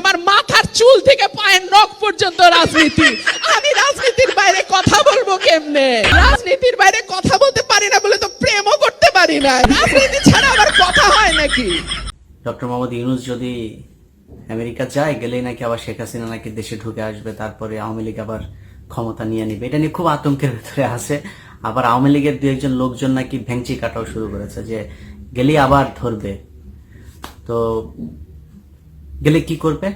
আমার মাথার চুল থেকে পায়ের নখ পর্যন্ত রাজনীতি। আমি রাজনীতির বাইরে কথা বলব কেমনে? রাজনীতির বাইরে কথা বলতে পারি না বলে তো প্রেমও করতে পারি না। রাজনীতি ছাড়া আবার কথা হয় নাকি? ডক্টর মোহাম্মদ ইউনুস যদি আমেরিকা যায়, গেলেই নাকি আবার শেখ হাসিনা নাকি দেশে ঢুকে আসবে, তারপরে আওয়ামী লীগ আবার ক্ষমতা নিয়ে নিবে। এটা নিয়ে খুব আতঙ্কের ভেতরে আছে। আবার আওয়ামী লীগের দু একজন লোকজন নাকি ভেংচি কাটাও শুরু করেছে যে গেলেই আবার ধরবে। তো গেলে কি করবে?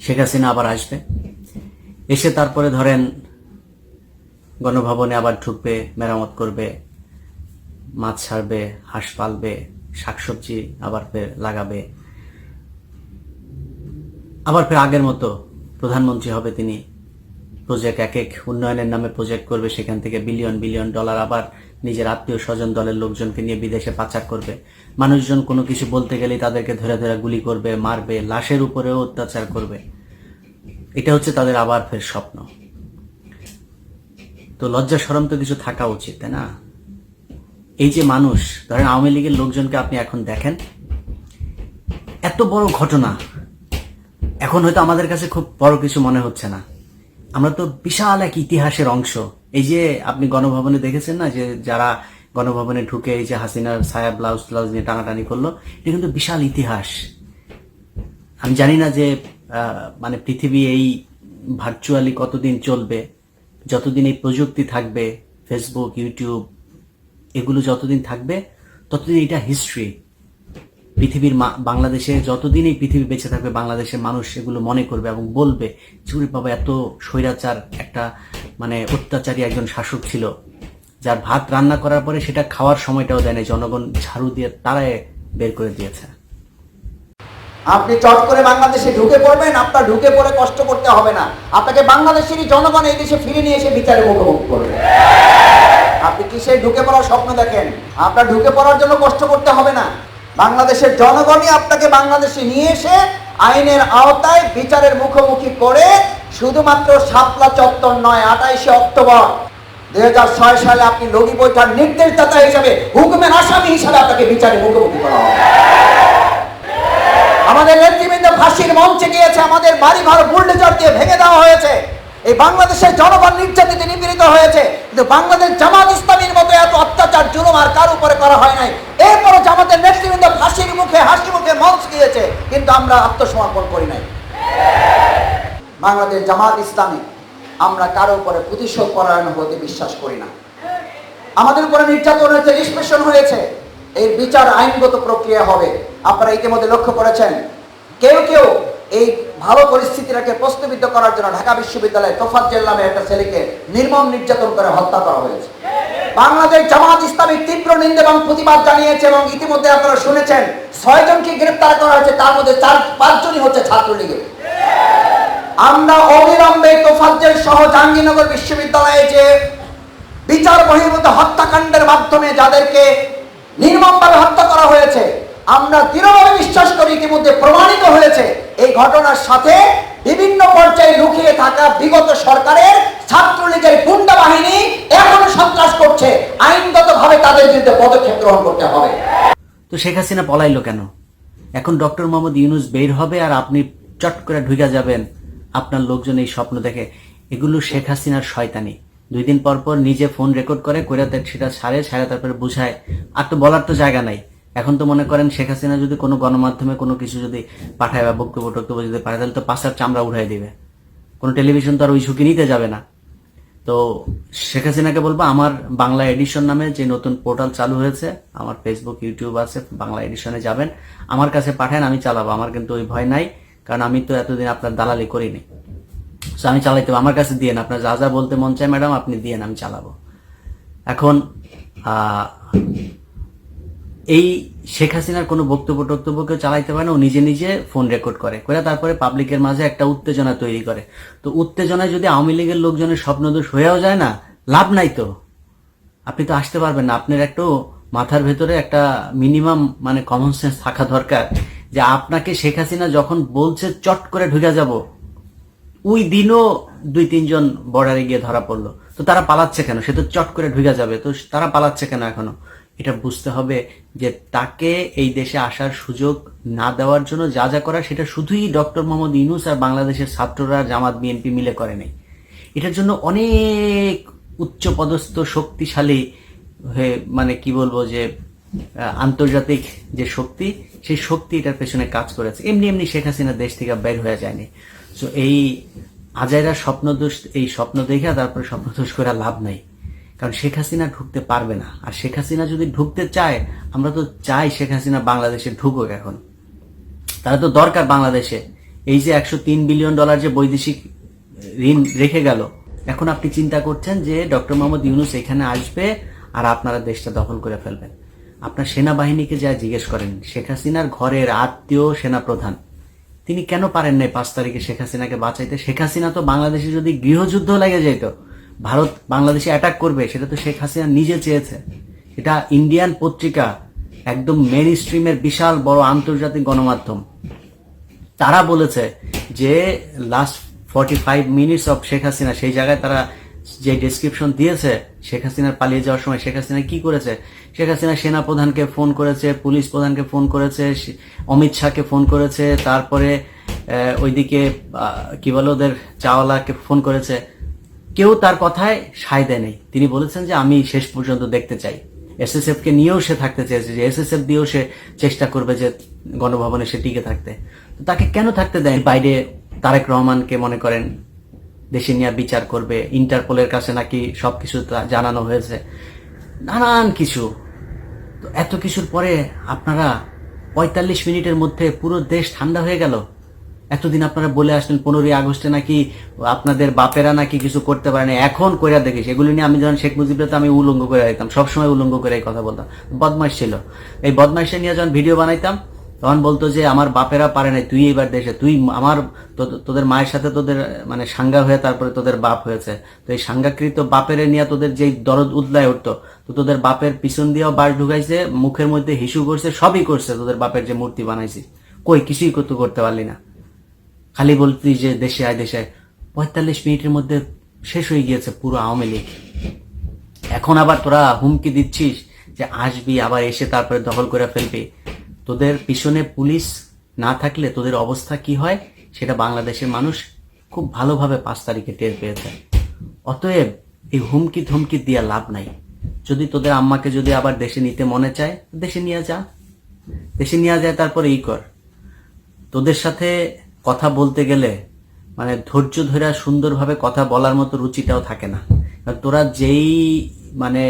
শেখ হাসিনা আবার আসবে। এসে তারপরে ধরেন গণভবনে আবার ঢুকবে, মেরামত করবে, মাছ ছাড়বে, হাঁস পালবে, শাকসবজি আবার ফের লাগাবে। আবার ফের আগের মতো প্রধানমন্ত্রী হবে তিনি। প্রজেক্ট এক এক উন্নয়নের নামে প্রজেক্ট করবে, সেখান থেকে বিলিয়ন বিলিয়ন ডলার আবার নিজের আত্মীয় স্বজন দলের লোকজনকে নিয়ে বিদেশে পাচার করবে। মানুষজন কোনো কিছু বলতে গেলেই তাদেরকে ধরে ধরে গুলি করবে, মারবে, লাশের উপরেও অত্যাচার করবে। এটা হচ্ছে তাদের আবার ফের স্বপ্ন। তো লজ্জা সরম তো কিছু থাকা উচিত, তাই না? এই যে মানুষ, ধরেন আওয়ামী লীগের লোকজনকে আপনি এখন দেখেন, এত বড় ঘটনা। এখন হয়তো আমাদের কাছে খুব বড় কিছু মনে হচ্ছে না। আমরা তো বিশাল এক ইতিহাসের অংশ। এই যে আপনি গণভবনে দেখেছেন না যে যারা গণভবনে ঢুকে এই যে হাসিনার ছায়া ব্লাউজ ব্লাউজ নিয়ে টানাটানি করল, এটা কিন্তু বিশাল ইতিহাস। আমি জানি না যে মানে পৃথিবী এই ভার্চুয়ালি কতদিন চলবে, যতদিন এই প্রযুক্তি থাকবে ফেসবুক ইউটিউব এগুলো যতদিন থাকবে, ততদিন এটা হিস্ট্রি পৃথিবীর বাংলাদেশে যতদিন এই পৃথিবী বেঁচে থাকবে, বাংলাদেশের মানুষ এগুলো মনে করবে এবং বলবে চুরি বাবা, এত স্বৈরাচার একটা মানে অত্যাচারী একজন শাসক ছিল, যার ভাত রান্না করার পরে সেটা খাওয়ার সময়টাও দেয় জনগণ ঝাড়ু দিয়ে তারাই বের করে দিয়েছে। আপনি চট করে বাংলাদেশে ঢুকে পড়বেন, আপনার ঢুকে পড়ে কষ্ট করতে হবে না। আপনাকে বাংলাদেশেরই জনগণ এই দেশে ফিরে নিয়ে এসে বিচারে মুখোমুখি করবে। আপনি কিসে ঢুকে পড়ার স্বপ্ন দেখেন? আপনার ঢুকে পড়ার জন্য কষ্ট করতে হবে না। বাংলাদেশের জনগণই আপনাকে বাংলাদেশে নিয়ে এসে আইনের আওতায় বিচারের মুখোমুখি করে শুধুমাত্র শাপলা চত্বর নয় আঠাইশে অক্টোবর দু হাজার ছয় সালে আপনি লগি বৈঠার নির্দেশদাতা হিসাবে, হুকুমের আসামি হিসাবে আপনাকে বিচারে মুখোমুখি করা হবে। আমাদের নেতৃবৃন্দ ফাঁসির মঞ্চে গিয়েছে, আমাদের বাড়িঘর বুলডোজার দিয়ে ভেঙে দেওয়া হয়েছে। এই বাংলাদেশের জনগণ নির্যাতিত নিপীড়িত হয়েছে। কিন্তু বাংলাদেশ জামাত ইসলামীর মতো এত অত্যাচার, জুলুম আর কার উপরে করা হয় নাই। এরপরও জামাতের নেতৃবৃন্দ ফাঁসির মুখে হাসি মুখে মঞ্চ দিয়েছে কিন্তু আমরা আত্মসমর্পণ করি নাই। বাংলাদেশ জামাত ইসলামী, আমরা কারও উপরে প্রতিশোধ, পরায়ণ হতে বিশ্বাস করি না। আমাদের উপরে নির্যাতন হয়েছে নিষ্পেষণ হয়েছে, এর বিচার আইনগত প্রক্রিয়া হবে। আপনারা ইতিমধ্যে লক্ষ্য করেছেন, কেউ কেউ এই ভালো পরিস্থিতিটাকে প্রশ্নবিদ্ধ করার জন্য ঢাকা বিশ্ববিদ্যালয়ে তোফাজ্জেল নামে একটা ছেলেকে নির্মম নির্যাতন করে হত্যা করা হয়েছে। বাংলাদেশ জামাত ইসলামী তীব্র নিন্দা এবং প্রতিবাদ জানিয়েছে এবং ইতিমধ্যে আপনারা শুনেছেন ছয় জনকে গ্রেপ্তার করা হয়েছে, তার মধ্যে চার, পাঁচজনই হচ্ছে ছাত্রলীগের। আমরা অবিলম্বে তোফাজ্জেল সহ জাহাঙ্গীরনগর বিশ্ববিদ্যালয়ে যে বিচার বহির্ভূত হত্যাকাণ্ডের মাধ্যমে যাদেরকে নির্মমভাবে হত্যা করা হয়েছে আমরা দৃঢ়ভাবে বিশ্বাস করি ইতিমধ্যে প্রমাণিত হয়েছে, এই ঘটনার সাথে বিভিন্ন পর্যায়ে লুকিয়ে থাকা বিগত সরকারের ছাত্রলীগের গুন্ডা বাহিনী এখনও সন্ত্রাস করছে। আইনগতভাবে তাদের বিরুদ্ধে পদক্ষেপ গ্রহণ করতে হবে। তো শেখ হাসিনা পলাইলো কেন? এখন ডক্টর মোহাম্মদ ইউনুস বের হবে আর আপনি চট করে ঢুকে যাবেন। আপনার লোকজন এই স্বপ্ন দেখে। এগুলো শেখ হাসিনার শয়তানি। দুই দিন পর পর নিজে ফোন রেকর্ড করে করে সেটা সারে ছাড়ে তারপরে বুঝায়। আর তো বলার তো জায়গা নাই। এখন তো মনে করেন শেখ হাসিনা যদি কোনো গণমাধ্যমে কোনো কিছু যদি পাঠায় বা বক্তব্য টক্তব্য যদি পাঠায়, তাহলে তো পাশার চামড়া উঠাই দিবে। কোনো টেলিভিশন তো আর ওই ঝুঁকি নিতে যাবে না। তো শেখ হাসিনাকে বলব, আমার বাংলা এডিশন নামে যে নতুন পোর্টাল চালু হয়েছে, আমার ফেসবুক ইউটিউব আছে, বাংলা এডিশনে যাবেন। আমার কাছে পাঠান, আমি চালাবো। আমার কিন্তু ওই ভয় নাই, কারণ আমি তো এতদিন আপনার দালালি করিনি। তো আমি চালাইতে। আমার কাছে দিয়েন আপনার যা যা বলতে মন চায় ম্যাডাম, আপনি দিয়েন আমি চালাবো। এখন এই শেখ হাসিনার কোনো বক্তব্য টক্তব্য কেউ চালাইতে পারে না, ও নিজে নিজে ফোন রেকর্ড করে করে তারপরে পাবলিকের মাঝে একটা উত্তেজনা তৈরি করে। তো উত্তেজনায় যদি আওয়ামী লীগের লোকজনের স্বপ্নদোষ হয়েও যায় না, লাভ নাই তো। আপনি তো আসতে পারবেন না। আপনার একটু মাথার ভেতরে একটা মিনিমাম মানে কমন সেন্স থাকা দরকার যে আপনাকে শেখ হাসিনা যখন বলছে, চট করে ঢুকে যাব, ওই দিনও দুই তিনজন বর্ডারে গিয়ে ধরা পড়ল। তো তারা পালাচ্ছে কেন? সে তো চট করে ঢুকে যাবে। তো তারা পালাচ্ছে কেন এখনও? এটা বুঝতে হবে যে তাকে এই দেশে আসার সুযোগ না দেওয়ার জন্য যা যা করা সেটা শুধুই ডক্টর মোহাম্মদ ইউনুস আর বাংলাদেশের ছাত্ররা, জামাত, বিএনপি মিলে করে নেই। এটার জন্য অনেক উচ্চ পদস্থ শক্তিশালী হয়ে মানে কি বলব যে আন্তর্জাতিক যে শক্তি, সেই শক্তি এটার পেছনে কাজ করেছে। এমনি এমনি শেখ হাসিনা দেশ থেকে বের হয়ে যায়নি। তো এই আজাইরা স্বপ্নদোষ, এই স্বপ্ন দেখে তারপরে স্বপ্নদোষ করে লাভ নাই। কারণ শেখ হাসিনা ঢুকতে পারবে না। আর শেখ হাসিনা যদি ঢুকতে চায়, আমরা তো চাই শেখ হাসিনা বাংলাদেশে ঢুকুক এখন। তারা তো দরকার বাংলাদেশে। এই যে একশো তিন বিলিয়ন ডলার যে বৈদেশিক ঋণ রেখে গেল, এখন আপনি চিন্তা করছেন যে ডক্টর মোহাম্মদ ইউনুস এখানে আসবে আর আপনারা দেশটা দখল করে ফেলবেন। আপনার সেনাবাহিনীকে যা জিজ্ঞেস করেন, শেখ হাসিনার ঘরের আত্মীয় সেনাপ্রধান, তিনি কেন পারেন নাই পাঁচ তারিখে শেখ হাসিনাকে বাঁচাইতে? শেখ হাসিনা তো বাংলাদেশে যদি গৃহযুদ্ধ লেগে যেত ভারত বাংলাদেশে অ্যাটাক করবে, সেটা তো শেখ হাসিনা নিজে চেয়েছে। এটা ইন্ডিয়ান পত্রিকা একদম মেন স্ট্রিমের বিশাল বড় আন্তর্জাতিক গণমাধ্যম। তারা বলেছে যে last forty five minutes of Sheikh Hasina, সেই জায়গায় তারা যে ডেসক্রিপশন দিয়েছে, শেখ হাসিনার পালিয়ে যাওয়ার সময় শেখ হাসিনা কি করেছে? শেখ হাসিনা সেনা প্রধানকে ফোন করেছে, পুলিশ প্রধানকে ফোন করেছে অমিত শাহকে ফোন করেছে, তারপরে ওইদিকে কি বলে ওদের, চাওয়ালাকে ফোন করেছে। কেউ তার কথায় সায় দেয় নেই। তিনি বলেছেন যে আমি শেষ পর্যন্ত দেখতে চাই। এসএসএফ কে নিয়েও সে থাকতে চেয়েছে যে এসএসএফ দিয়েও সে চেষ্টা করবে যে গণভবনে সে টিকে থাকতে। তাকে কেন থাকতে দেয়? বাইরে তারেক রহমানকে মনে করেন দেশে নিয়ে বিচার করবে, ইন্টারপোলের কাছে নাকি সবকিছু জানানো হয়েছে। নানান কিছু। তো এত কিছুর পরে আপনারা পঁয়তাল্লিশ মিনিটের মধ্যে পুরো দেশ ঠান্ডা হয়ে গেল। এতদিন আপনারা বলে আসলেন, পনেরোই আগস্টে নাকি আপনাদের বাপেরা নাকি কিছু করতে পারে না এখন কইরা দেখিস, এগুলি নিয়ে আমি যখন শেখ মুজিবরা তো আমি উলঙ্গ করে দিতাম, সবসময় উলঙ্গ করে কথা বলতাম। বদমাইশ ছিল। এই বদমাইশে নিয়ে যখন ভিডিও বানাইতাম, তখন বলতো যে, আমার বাপেরা পারে নাই, তুই এবার দেশে, তুই আমার তোদের মায়ের সাথে তোদের মানে সাঙ্গা হয়ে তারপরে তোদের বাপ হয়েছে। তো এই সাঙ্গাকৃত বাপের নিয়ে তোদের যেই দরদ উদলায় উঠতো, তো তোদের বাপের পিছন দিয়েও বাস ঢুকাইছে, মুখের মধ্যে হিসু করছে, সবই করছে তোদের বাপের যে মূর্তি বানাইছি কই, কিছুই করতে পারলি না। খালি বলতি যে দেশে আয় দেশে আয়। পঁয়তাল্লিশ মিনিটের মধ্যে শেষ হয়ে গিয়েছে পুরো আওয়ামী লীগ। এখন আবার তোরা হুমকি দিচ্ছিস যে আসবি, আবার এসে তারপরে দখল করে ফেলবি। তোদের পিছনে পুলিশ না থাকলে তোদের অবস্থা কি হয়, সেটা বাংলাদেশের মানুষ খুব ভালোভাবে পাঁচ তারিখে টের পেয়েছে। অতএব এই হুমকি ধমকি দিয়া লাভ নাই। যদি তোদের আম্মাকে যদি আবার দেশে নিতে মনে চায়, দেশে নিয়ে যা। দেশে নিয়ে যায়, তারপরে ই কর। তোদের সাথে কথা বলতে গেলে মানে ধৈর্য ধরে সুন্দরভাবে কথা বলার মতো রুচিটাও থাকে না। তোরা যেই মানে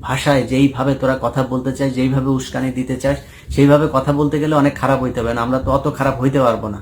ভাষায় যেইভাবে তোরা কথা বলতে চাস, যেইভাবে উস্কানি দিতে চাস, সেইভাবে কথা বলতে গেলে অনেক খারাপ হইতে হবে। না, আমরা তো অত খারাপ হইতে পারব না।